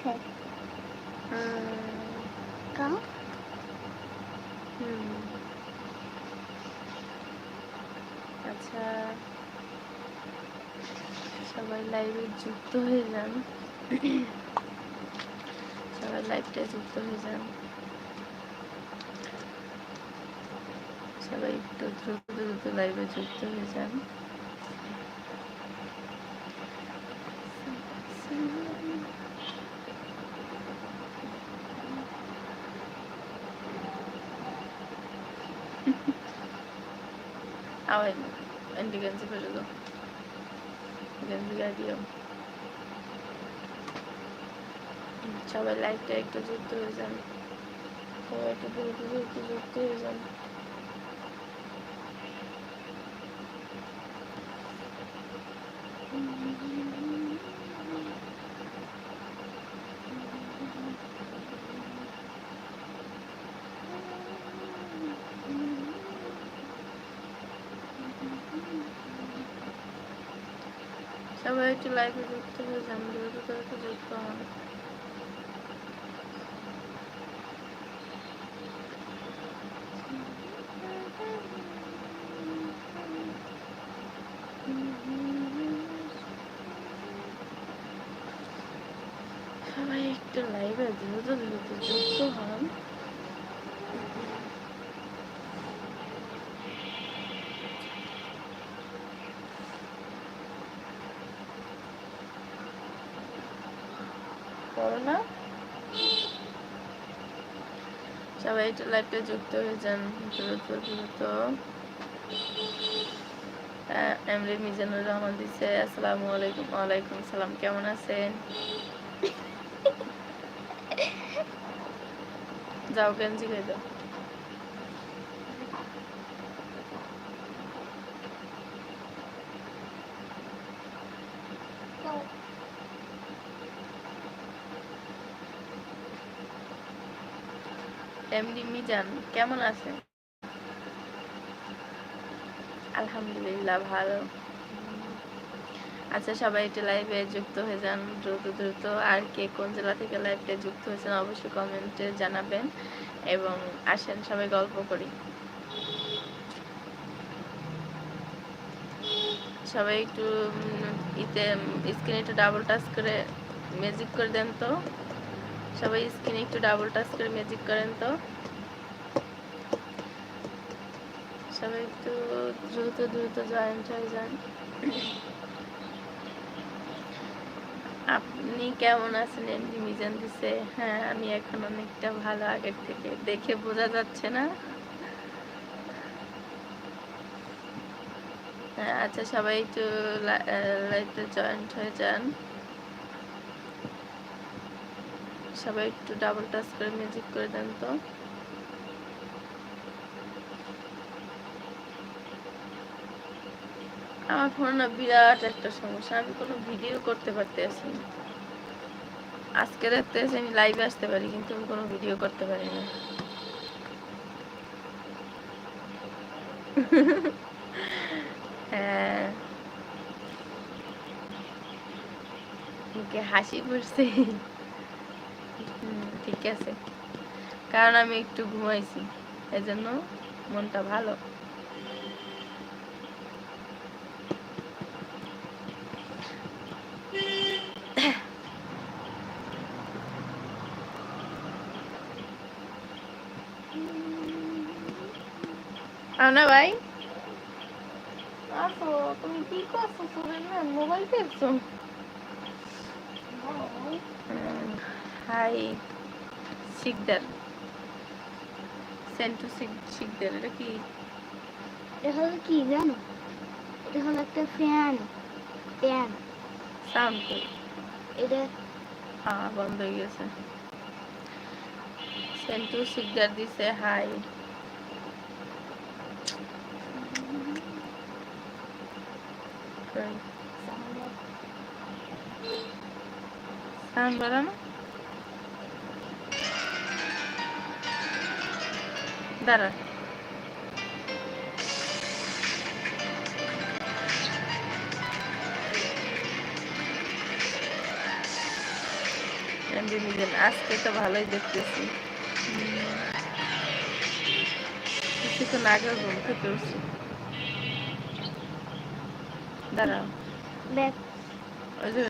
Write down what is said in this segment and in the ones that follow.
আছে আচ্ছা সবাই লাইভে যুক্ত হয়ে যান। সবাই লাইভটায় যুক্ত হয়ে যান। সবাই একটু দ্রুত দ্রুত লাইভে যুক্ত হয়ে যান। গেঞ্জি পরে দাও গেঞ্জি গায়ে দিও সবাই লাইভটা একটু যুক্ত হয়ে যান সবাই একটু দ্রুত দ্রুত যুক্ত হয়ে যান সবাই একটু লাইভে যুক্ত হয়ে যান দ্রুত দ্রুত যুক্ত হন। সবাই একটু লাইভে দ্রুত দ্রুত যুক্ত হন করো না একটু যুক্ত হয়ে যান দ্রুত দ্রুত এমরি মিজানুর রহমান দিছে, আসসালামু আলাইকুম, ওয়ালাইকুম সালাম, কেমন আছেন? যাও কেন খেয়ে দাও। এমডি মিজান, কেমন আলহামদুলিল্লাহ ভালো। আচ্ছা সবাই লাইভে যুক্ত হয়ে যান, দ্রুত দ্রুত। আর কে কোন জেলা থেকে লাইভে যুক্ত হয়েছেন অবশ্যই কমেন্টে জানাবেন এবং আসেন, সবাই গল্প করি। সবাই একটু ইতে স্ক্রিনে একটু ডাবল টাচ করে ম্যাজিক করে দেন তো। সবাই স্ক্রিনে একটু ডাবল টাচ করে ম্যাজিক করেন তো। সবাই একটু দ্রুত দ্রুত জয়েন্ট হয়ে যান আপনি কেমন আছেন? এমনি মিজান দিছে। হ্যাঁ আমি এখন অনেকটা ভালো আগের থেকে। দেখে বোঝা যাচ্ছে না? হ্যাঁ আচ্ছা সবাই একটু লাইভে জয়েন্ট হয়ে যান সবাই একটু ডাবল টাচ করে মিউজিক করে দেন তো। আমার ফোনে না বিরাট একটা সমস্যা, আমি কোনো ভিডিও করতে পারতেছি না। আজকে দেখতে এসে আমি লাইভে আসতে পারি, কিন্তু আমি কোনো ভিডিও করতে পারি না। হ্যাঁ। হাসি পড়ছে ঠিক আছে। কারণ আমি একটু ঘুমাইছি এজন্য মনটা ভালো। আনা ভাই? আসো তুমি কি করছ? সুরেন্দ্র মোবাইল দেখছ হাই। শিকদার। সেন্টু শিকদার এটা কি? এটা হলো কি জানো? এটা হলো একটা ফ্যান ফ্যান। সাউন্ড এটা হ্যাঁ বন্ধ হয়ে গেছে। সেন্টু শিকদার দিছে হাই। সাউন্ড বাড়ানো? দাঁড়া। আজকে তো ভালোই দেখতেছি। কিছুক্ষণ আগে ঘুম থেকে উঠছি। দাঁড়াও ওই যে।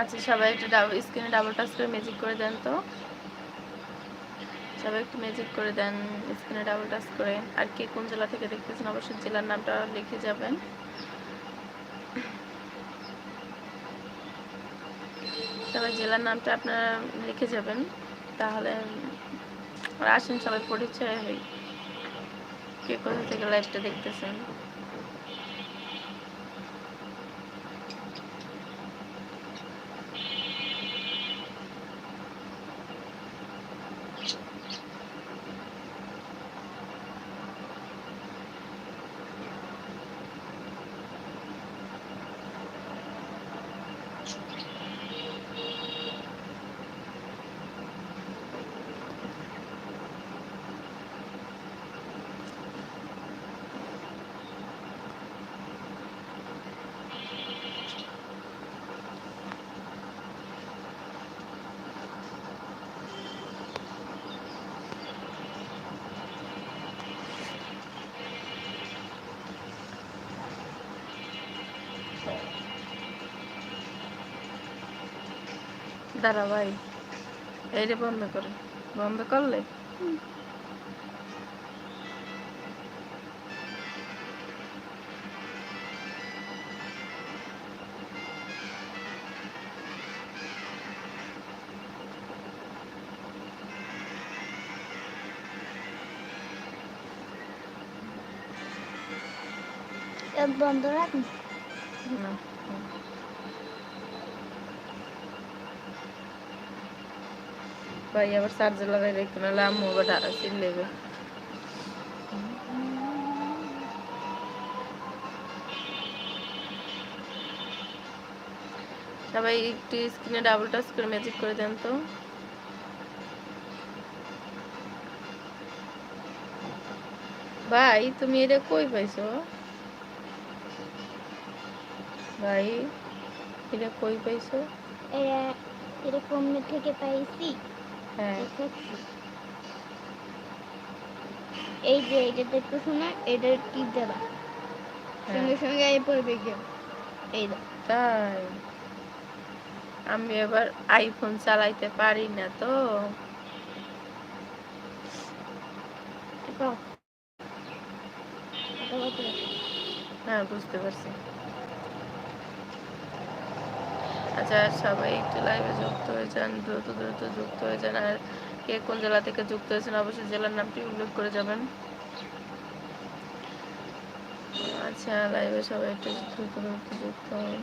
আচ্ছা সবাই একটু স্ক্রিনে ডাবল টাচ করে ম্যাজিক করে দেন তো। সবাই একটু ম্যাজিক করে দেন, স্ক্রিনে ডাবল টাচ করে। আর কে কোন জেলা থেকে দেখতেছেন, অবশ্যই জেলার নামটা লিখে যাবেন। সবাই জেলার নামটা আপনারা লিখে যাবেন, তাহলে আসেন সবাই পরিচয় হই কে কোথা থেকে লাইভটা দেখতেছেন। দাঁড়া ভাই। এইটা বন্ধ করো। বন্ধ করলে? বন্ধ রাখুন না। ভাই, আবার চার্জার লাগাই রেখে নাহলে আম্মু আবার ডা- চিল্লেবে সবাই একটু স্ক্রিনে ডাবল টাচ করে ম্যাজিক করে দেন তো। ভাই, তুমি এটা কই পাইছো? ভাই, এটা কই পাইছো? এরা এরকম থেকে পাইছি? হ্যাঁ। এই যে এটা দেখতেছো না এটা টিপ দেবা। হ্যাঁ। সঙ্গে সঙ্গে এই পড়বে গেম এই তাই? আমি এবার আইফোন চালাইতে পারি না তো। হ্যাঁ বুঝতে পারছি। আচ্ছা সবাই একটু লাইভে যুক্ত হয়ে যান, দ্রুত দ্রুত যুক্ত হয়ে যান। আর কে কোন জেলা থেকে যুক্ত হয়েছেন, অবশ্যই জেলার নামটি উল্লেখ করে যাবেন। আচ্ছা লাইভে সবাই একটু দ্রুত দ্রুত যুক্ত হন।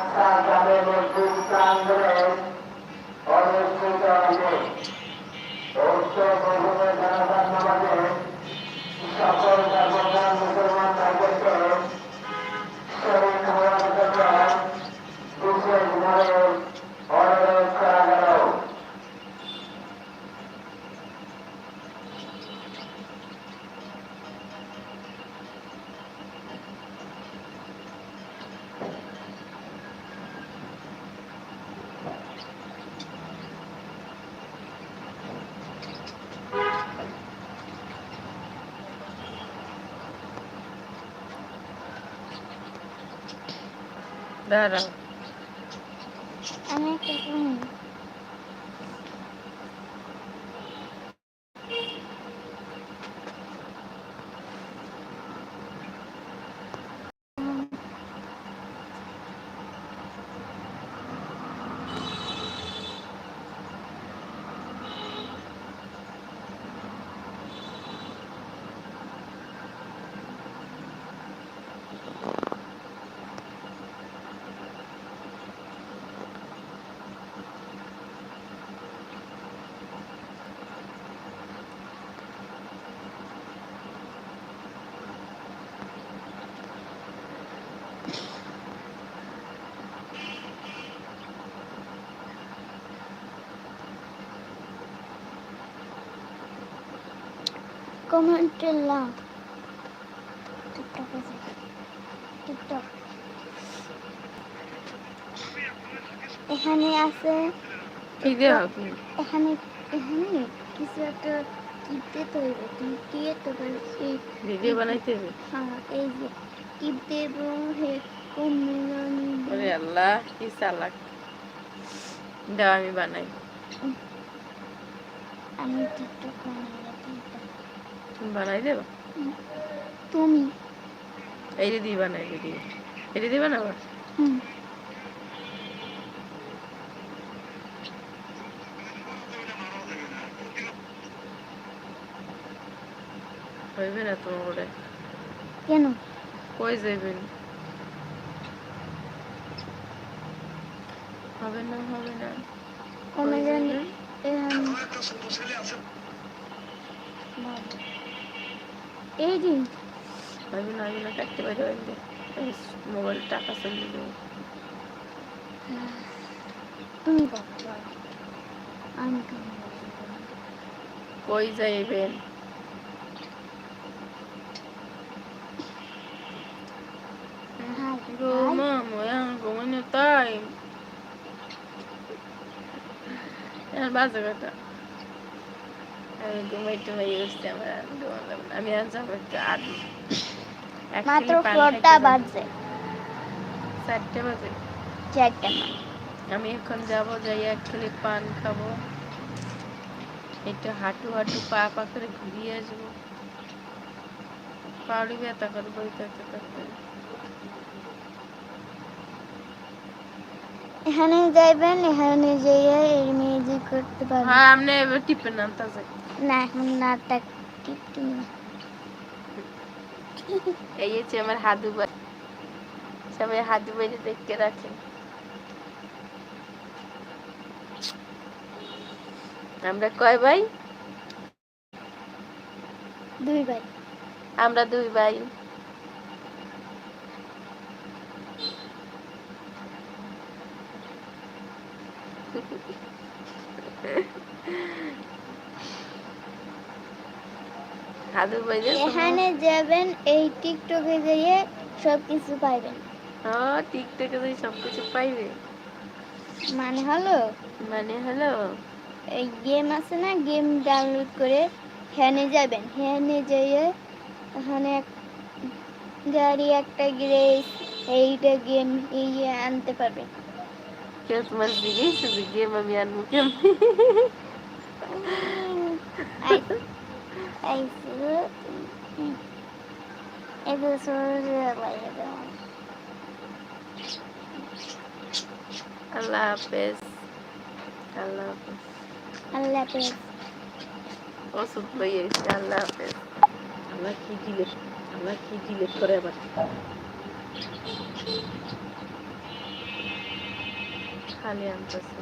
আল দাঁড়াও। আমি কমেন্টে লাভ টিকটক আছে টিকটক এখানে আছে এখানে এখানে কিছু একটা টিপতে তৈরি দিয়ে তো ভিডিও বানাইতে হ্যাঁ এই যে টিপ দেব হে ওরে আল্লাহ কি চালাক দাও আমি বানাই আমি টিকটক বানাই তুমি বানাই দেবো? তুমি। এই দিদি বানাই দিদি এই দিদি বানাবো হুম। হইবে না তোমার করে কেন? কই যাইবেন? হবে না হবে না। যাইবেন? এখানে এই যে। না না কাটতে পারি হইবে মোবাইল টাকা চলে যাবে তুমি আমি কই যাইবেন? তাই। বাজে কথা। আমি ঘুমাই টুমাই উঠছি আমার আর ঘুমালাম না। আমি আর যাব একটু মাত্র ফ্লোরটা বাজছে চারটে বাজে চারটা মানে আমি এখন যাব যাই কিলো পান খাব একটু হাঁটু হাঁটু পা পা করে ঘুরিয়ে আসব পাউডি ব্যথা করে বই থাকতে থাকতে এখানে যাইবেন এখানে যেয়ে মিউজিক করতে পারবেন হ্যাঁ আপনি এবার টিপের নাম তাজা না এখন নাটটা টিপতে না। এই হচ্ছে আমার হাদু সবাই দেখতে রাখেন আমরা কয় ভাই? দুই ভাই। আমরা দুই ভাই। হাদু ভাই এখানে যাবেন এই টিকটকে যেয়ে সব কিছু পাইবেন। হ্যাঁ টিকটকে যাই সবকিছু পাইবে। মানে হলো? মানে হলো? এই গেম আছে না গেম ডাউনলোড করে হ্যানে যাবেন। হ্যানে যেয়ে এক- গাড়ি একটা গ্রেস এইটা গেম এই আনতে পারবেন। কেউ তোমার জিজ্ঞেস গেম আমি আনব কেমনি? আইসু এটা সরে লাগে দাও আল্লাহ হাফেজ আল্লাহ হাফেজ আল্লাহ হাফেজ ওষুধ লইয়ে এসে আল্লাহ হাফেজ আল্লাহ কি ডিলেট আল্লাহ কি ডিলেট করে আবার খালি আনতেছে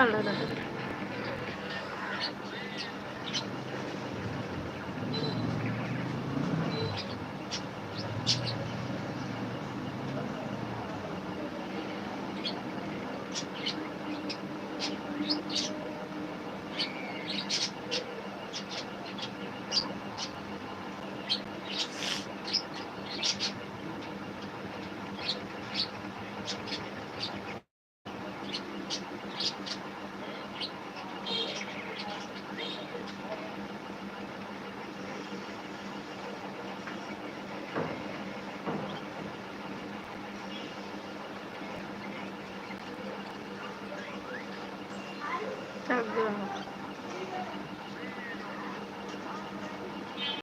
আল্লাহ হাফেজ